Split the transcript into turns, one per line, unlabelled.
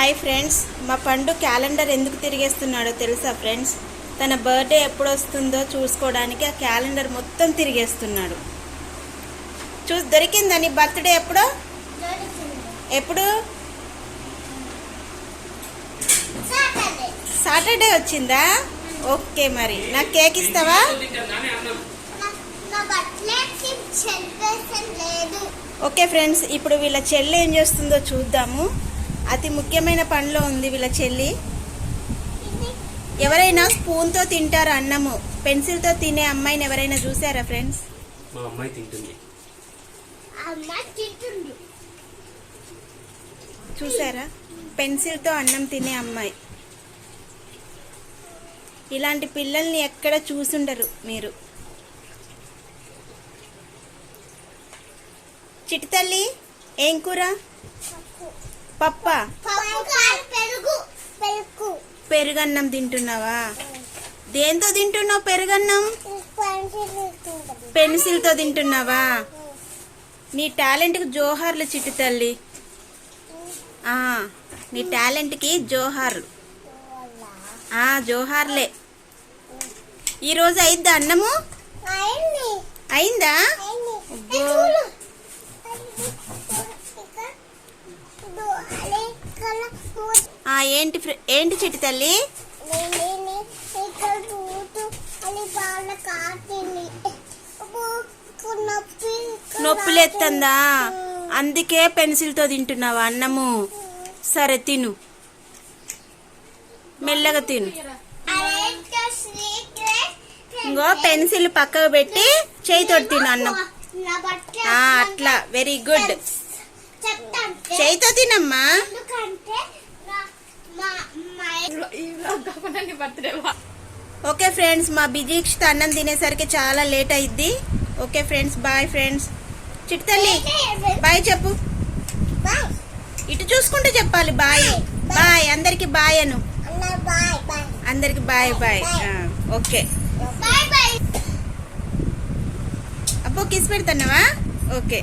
Hi friends. మా పండు calendar ఎందుకు తిరిగేస్తున్నాడో తెలుసా ఫ్రెండ్స్? తన బర్త్డే ఎప్పుడు వస్తుందో చూసుకోవడానికి ఆ క్యాలెండర్ మొత్తం తిరిగేస్తున్నాడు. చూ దొరికిందా నీ బర్త్డే ఎప్పుడో? ఎప్పుడు? సాటర్డే. వచ్చిందా? ఓకే మరి. నాకు కేక్ ఇస్తావా? ఓకే ఫ్రెండ్స్ ఇప్పుడు వీళ్ళ చెల్లి ఏం చేస్తుందో చూద్దాము. అతి ముఖ్యమైన పనిలో ఉంది వీళ్ళ చెల్లి. ఎవరైనా స్పూన్తో తింటారు అన్నము పెన్సిల్తో తినే అమ్మాయిని ఎవరైనా చూసారా ఫ్రెండ్స్?
మా అమ్మాయి తింటుంది.
చూసారా? పెన్సిల్తో అన్నం తినే అమ్మాయి. ఇలాంటి పిల్లల్ని ఎక్కడ చూసుండరు మీరు. చిటి తల్లి ఏం కూర పప్ప. పెరుగన్నం తింటున్నావా? దేంతో తింటున్నావు పెరుగన్నం? పెన్సిల్తో తింటున్నావా? నీ టాలెంట్కి జోహార్లు చిట్టి తల్లి. ఆ, నీ టాలెంట్కి జోహార్లు. ఆ, జోహార్లే. ఈరోజు అయిద్దా అన్నము?
అయింది
అయిందా
అయింది
అబ్బో.
చూడు. ఇదో అలే కల మూత.
ఆ, ఏంటి ఏంటి చిట్టి తల్లి?
నొప్పి ఉమ్.
అందుకే పెన్సిల్తో తింటున్నావా అన్నము. సరే తిను. మెల్లగా తిను. ఇంకో పెన్సిల్ పక్కకు పెట్టి చేయితోటి తిను అన్నం. అట్లా. వెరీ గుడ్ చేయితో తినమ్మా
ఎందుకంటే నా- మా మా
ఓకే ఫ్రెండ్స్ మా బిజీక్షిత అన్నం తినేసరికి చాలా లేట్ అయింది ఓకే ఫ్రెండ్స్ బాయ్ ఫ్రెండ్స్. చిట్టి తల్లి బాయ్ చెప్పు. ఇటు చూసుకుంటూ చెప్పాలి బాయ్. బాయ్ అందరికి బాయ్ అను. అందరికి బాయ్ బాయ్. ఓకే. అబ్బో కిస్ పెడుతున్నావా ఓకే.